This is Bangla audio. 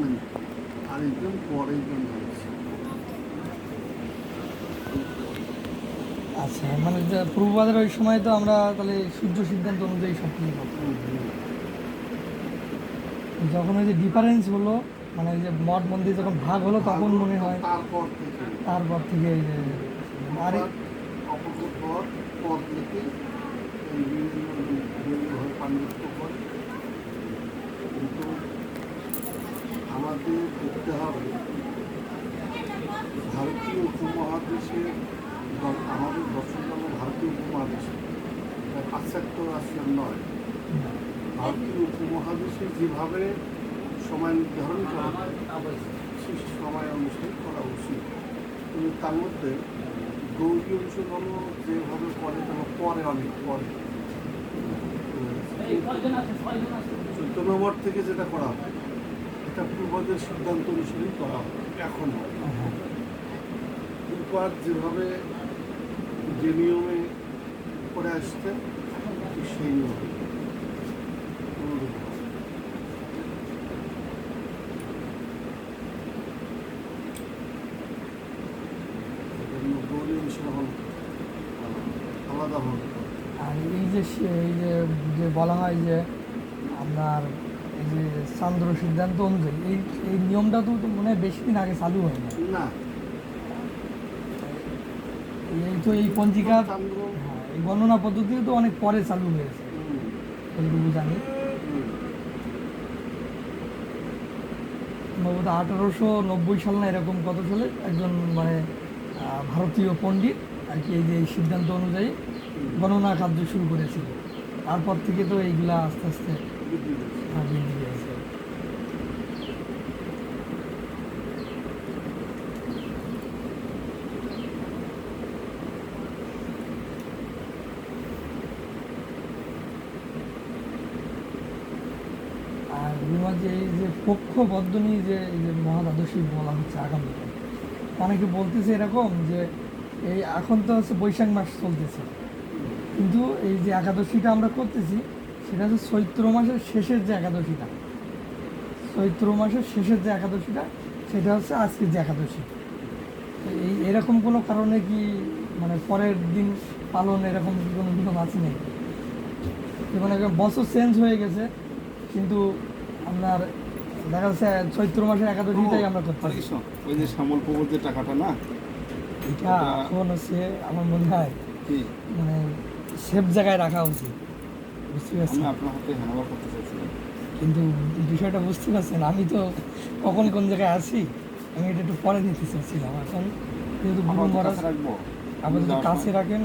মিনিট আরেকজন পরেরজন হয়েছে আচ্ছা মানে পূর্ববাদের ওই সময় তো আমরা তাহলে সূর্য সিদ্ধান্ত অনুযায়ী সব কিছু যখন ওই যে ডিফারেন্স হলো মানে ওই যে মঠ মন্দির যখন ভাগ হলো, তখন মনে হয় তারপর থেকে আর পর থেকে এই বিভিন্ন বিভিন্নভাবে পাণ্ডিত্য করে কিন্তু দেখতে হবে। ভারতীয় উপমহাদেশে আমাদের দর্শন ভারতীয় উপমহাদেশ পাশ্চাত্য রাষ্ট্রের নয়। ভারতীয় উপমহাদেশে যেভাবে সময় নির্ধারণ করা হয় সেই সময় অনুসারে করা উচিত। কিন্তু তার মধ্যে গৌরী অংশগ্রহণ যেভাবে করে তারা পরে অনেক পরে। চৈতন্য নম্বর থেকে যেটা করা হয় এটা পূর্বদের সিদ্ধান্ত অনুসারেই করা হয়, এখন। পূর্বার যেভাবে যে নিয়মে করে আসতে সেই নিয়মে। আলাদা হবে এই যে বলা হয় যে আপনার এই যে চান্দ্র সিদ্ধান্ত অনুযায়ী এই এই নিয়মটা তো মনে হয় বেশি দিন আগে চালু হয় না। এই তো এই পঞ্জিকা হ্যাঁ, এই গণনা পদ্ধতিও তো অনেক পরে চালু হয়েছে। যতটুকু জানি। সম্ভবত আঠারোশো নব্বই সাল না এরকম কত সালে একজন মানে ভারতীয় পণ্ডিত আর কি এই যে এই সিদ্ধান্ত অনুযায়ী গণনা কার্য শুরু করেছিল। তারপর থেকে তো এইগুলা আস্তে আস্তে বৃদ্ধি পেয়েছে। আহ, আর মাঝে এই যে পক্ষ বদ্ধনী যে এই যে মহাদ্বাদশী বলা হচ্ছে আগামীকাল অনেকে বলতেছে এরকম যে এই এখন তো হচ্ছে বৈশাখ মাস চলতেছে কিন্তু এই যে একাদশীটা আমরা করতেছি সেটা হচ্ছে চৈত্র মাসের শেষের যে একাদশীটা। চৈত্র মাসের শেষের যে একাদশীটা সেটা হচ্ছে আজকের যে একাদশী। তো এই এরকম কোনো কারণে কি মানে পরের দিন পালন এরকম কি কোনো নিয়ম আছে নেই যেমন একদম বছর চেঞ্জ হয়ে গেছে কিন্তু আপনার দেখা যাচ্ছে চৈত্র মাসের একাদশীটাই আমরা করতে হরে কৃষ্ণ ওই যে শ্যামল প্রভুর যে টাকাটা না এটা এখন হচ্ছে আমার মনে হয় মানে সেফ জায়গায় রাখা উচিত। বুঝতে পারছি আপনার হাতে হ্যান্ডওভার করতে চাইছিলাম। কিন্তু বিষয়টা বুঝতে পারছেন আমি তো কখন কোন জায়গায় আছি আমি এটা একটু পরে নিতে চাচ্ছিলাম। এখন যেহেতু গুরু মহারাজ আপাতত কাছে রাখেন।